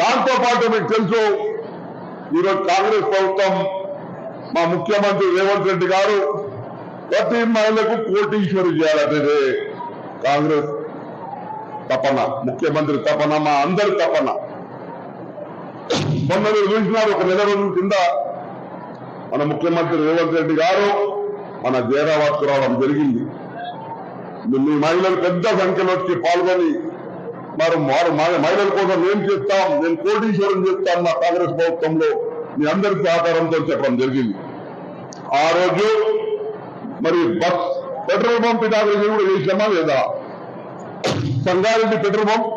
దాంతోపాటు మీకు తెలుసు ఈరోజు కాంగ్రెస్ ప్రభుత్వం మా ముఖ్యమంత్రి రేవంత్ రెడ్డి గారు ప్రతి మహిళకు కోటీశ్వరి చేయాలనేది కాంగ్రెస్ తపన ముఖ్యమంత్రి తపన మా అందరి తపన. మొన్న మీరు చూసినారు ఒక నెల రోజుల కింద మన ముఖ్యమంత్రి రేవంత్ రెడ్డి గారు మన జయరాబాద్కు రావడం జరిగింది. మీ మహిళలు పెద్ద సంఖ్యలో వచ్చి పాల్గొని మరి వారు మహిళల కోసం ఏం చేస్తాం నేను కోటీశ్వరం చేస్తాను మా కాంగ్రెస్ ప్రభుత్వంలో. మీ అందరి సహకారంతో చెప్పడం జరిగింది. ఆ రోజు మరి బస్ పెట్రోల్ పంప్ ఇనాగ్రేషన్ కూడా చేసామా లేదా? సంగారెడ్డి పెట్రోల్ పంప్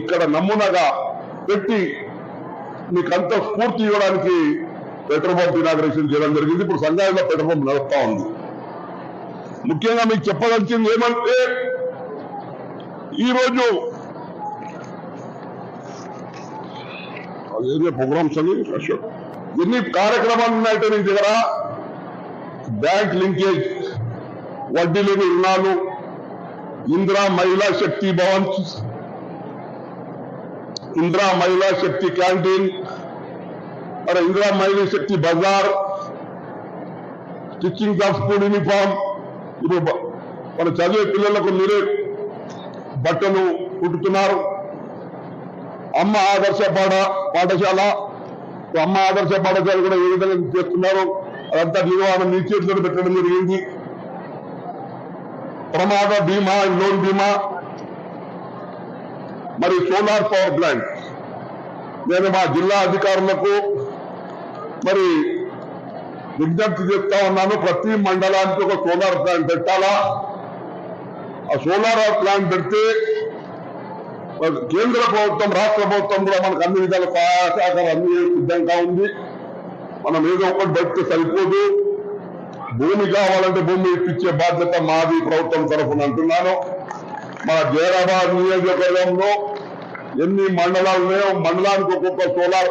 ఇక్కడ నమూనాగా పెట్టి మీకంత స్ఫూర్తి ఇవ్వడానికి పెట్రోల్ పంప్ ఇనాగ్రేషన్ చేయడం జరిగింది. ఇప్పుడు సంగారెడ్డిలో పెట్రోల్ పంప్ నడుస్తా ఉంది. ముఖ్యంగా మీకు చెప్పదలిచింది ఏమంటే ఈ రోజు అదేదో ప్రోగ్రామ్స్ అని అశోక్ ఎన్ని కార్యక్రమాలు ఉన్నాయంటే మీ దగ్గర బ్యాంక్ లింకేజ్ వడ్డీ లేని రుణాలు ఇందిరా మహిళా శక్తి భవన్స్ ఇందిరా మహిళా శక్తి క్యాంటీన్ మరి Indira Mahila Shakti Bazar stitching of school uniform ఇప్పుడు బ- మన చదివే పిల్లలకు మీరే బట్టలు కుట్టుతున్నారు. అమ్మ ఆదర్శ పాఠ పాఠశాల. అమ్మ ఆదర్శ పాఠశాల కూడా ఏ విధంగా చేస్తున్నారు? అదంతా నిర్వహణ మీ చేతిలో పెట్టడం జరిగింది. ప్రమాద బీమా లోన్ బీమా. మరి సోలార్ పవర్ ప్లాంట్. నేను మా జిల్లా అధికారులకు మరి విజ్ఞప్తి చేస్తా ఉన్నాను. ప్రతి మండలానికి ఒక సోలార్ ప్లాంట్ పెట్టాలా? ఆ సోలార్ ప్లాంట్ పెడితే కేంద్ర ప్రభుత్వం రాష్ట్ర ప్రభుత్వం కూడా మనకు అన్ని విధాల సహకారం అన్ని సిద్ధంగా ఉంది. మనం ఏదో ఒకటి పెడితే సరిపోదు. భూమి కావాలంటే భూమి ఇప్పించే బాధ్యత మాది ప్రభుత్వం తరఫున అంటున్నాను. మన జైరాబాద్ నియోజకవర్గంలో ఎన్ని మండలాలు ఉన్నాయో మండలానికి ఒక్కొక్క సోలార్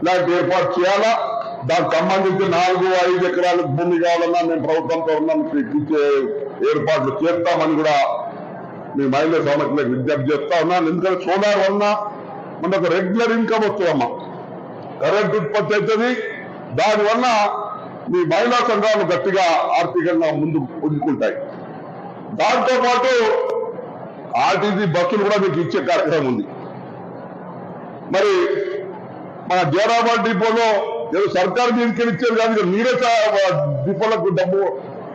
ప్లాంట్ ఏర్పాటు చేయాలా? దానికి సంబంధించి నాలుగు ఐదు ఎకరాలకు భూమి కావాలన్నా మేము ప్రభుత్వం తరఫున ఇచ్చే ఏర్పాట్లు చేస్తామని కూడా మీ మహిళా సమస్యలకు విజ్ఞప్తి చేస్తా ఉన్నాను ఎందుకంటే సోలార్ వలన మనకు రెగ్యులర్ ఇన్కమ్ వస్తుందమ్మా కరెంట్ ఉత్పత్తి అవుతుంది. దానివల్ల మీ మహిళా సంఘాలు గట్టిగా ఆర్థికంగా ముందు పుంజుకుంటాయి. దాంతో పాటు ఆర్టీసీ బస్సులు కూడా మీకు ఇచ్చే కార్యక్రమం ఉంది. మరి మన జోరాబాద్ డిపోలో ఏదో సర్కారు మీదకి ఇచ్చారు కానీ మీరే డిపోలకు డబ్బు